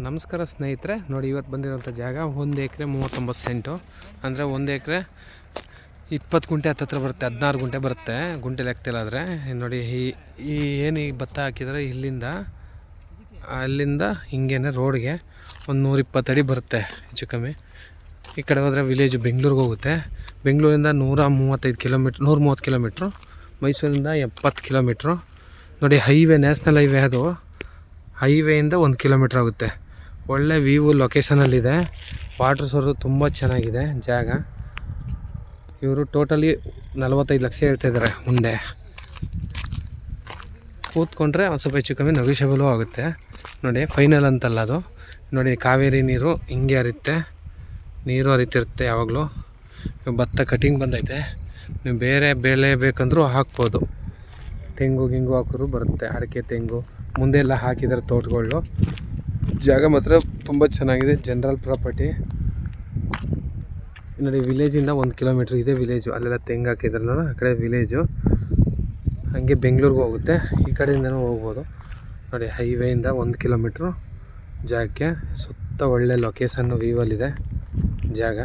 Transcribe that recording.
ನಮಸ್ಕಾರ ಸ್ನೇಹಿತರೆ, ನೋಡಿ ಇವತ್ತು ಬಂದಿರೋಂಥ ಜಾಗ ಒಂದು ಎಕರೆ ಮೂವತ್ತೊಂಬತ್ತು ಸೆಂಟು. ಅಂದರೆ ಒಂದು ಎಕರೆ ಇಪ್ಪತ್ತು ಗುಂಟೆ ಹತ್ತತ್ರ ಬರುತ್ತೆ, ಹದಿನಾರು ಗುಂಟೆ ಬರುತ್ತೆ ಗುಂಟೆ ಲೆಕ್ಕದಲ್ಲಾದರೆ ನೋಡಿ, ಈ ಈ ಏನು ಈ ಭತ್ತ ಹಾಕಿದರೆ ಇಲ್ಲಿಂದ, ಅಲ್ಲಿಂದ ಹಿಂಗೇನೆ ರೋಡ್ಗೆ ಒಂದು ನೂರಿಪ್ಪತ್ತು ಅಡಿ ಬರುತ್ತೆ, ಹೆಚ್ಚು ಕಮ್ಮಿ. ಈ ಕಡೆ ಹೋದರೆ ವಿಲೇಜು ಬೆಂಗಳೂರಿಗೆ ಹೋಗುತ್ತೆ. ಬೆಂಗಳೂರಿಂದ ನೂರ ಮೂವತ್ತೈದು ಕಿಲೋಮೀಟ್ರ್ ನೂರ ಮೂವತ್ತು ಕಿಲೋಮೀಟ್ರು ಮೈಸೂರಿಂದ ಎಪ್ಪತ್ತು ಕಿಲೋಮೀಟ್ರು ನೋಡಿ ಹೈವೇ ನ್ಯಾಷನಲ್ ಹೈವೇ ಅದು. ಹೈವೇಯಿಂದ ಒಂದು ಕಿಲೋಮೀಟ್ರ್ ಆಗುತ್ತೆ. ಒಳ್ಳೆ ವ್ಯೂ ಲೊಕೇಶನಲ್ಲಿದೆ. ವಾಟ್ರ್ ಸೋರ್ಸು ತುಂಬ ಚೆನ್ನಾಗಿದೆ ಜಾಗ. ಇವರು ಟೋಟಲಿ ನಲವತ್ತೈದು ಲಕ್ಷ ಹೇಳ್ತಾ ಇದ್ದಾರೆ ಮುಂದೆ. ಕೂತ್ಕೊಂಡ್ರೆ ಒಂದು ಸ್ವಲ್ಪ ಹೆಚ್ಚು ಕಮ್ಮಿ ನಗಿಷಬಲು ಆಗುತ್ತೆ. ನೋಡಿ ಫೈನಲ್ ಅಂತಲ್ಲ ಅದು. ನೋಡಿ, ಕಾವೇರಿ ನೀರು ಹಿಂಗೆ ಹರಿಯುತ್ತೆ. ನೀರು ಹರಿತಿರುತ್ತೆ ಯಾವಾಗಲೂ. ಭತ್ತ ಕಟಿಂಗ್ ಬಂದೈತೆ. ನೀವು ಬೇರೆ ಬೆಳೆ ಬೇಕಂದ್ರೂ ಹಾಕ್ಬೋದು. ತೆಂಗು ಗಿಂಗು ಹಾಕಿದ್ರು ಬರುತ್ತೆ, ಅಡಿಕೆ, ತೆಂಗು. ಮುಂದೆ ಎಲ್ಲ ಹಾಕಿದ್ದಾರೆ ತೋಟಗಳು. ಜಾಗ ಮಾತ್ರ ತುಂಬ ಚೆನ್ನಾಗಿದೆ. ಜನರಲ್ ಪ್ರಾಪರ್ಟಿ ನೋಡಿ ವಿಲೇಜಿಂದ ಒಂದು ಕಿಲೋಮೀಟ್ರ್ ಇದೆ ವಿಲೇಜು ಅಲ್ಲೆಲ್ಲ ತೆಂಗು ಹಾಕಿದ್ರಲ್ಲ, ಆ ಕಡೆ ವಿಲೇಜು ಹಾಗೆ ಬೆಂಗಳೂರಿಗೆ ಹೋಗುತ್ತೆ. ಈ ಕಡೆಯಿಂದನೂ ಹೋಗ್ಬೋದು. ನೋಡಿ ಹೈವೇಯಿಂದ ಒಂದು ಕಿಲೋಮೀಟ್ರು ಜಾಗಕ್ಕೆ. ಸುತ್ತ ಒಳ್ಳೆ ಲೊಕೇಶನ್ನು ವ್ಯೂವಲ್ಲಿದೆ ಜಾಗ.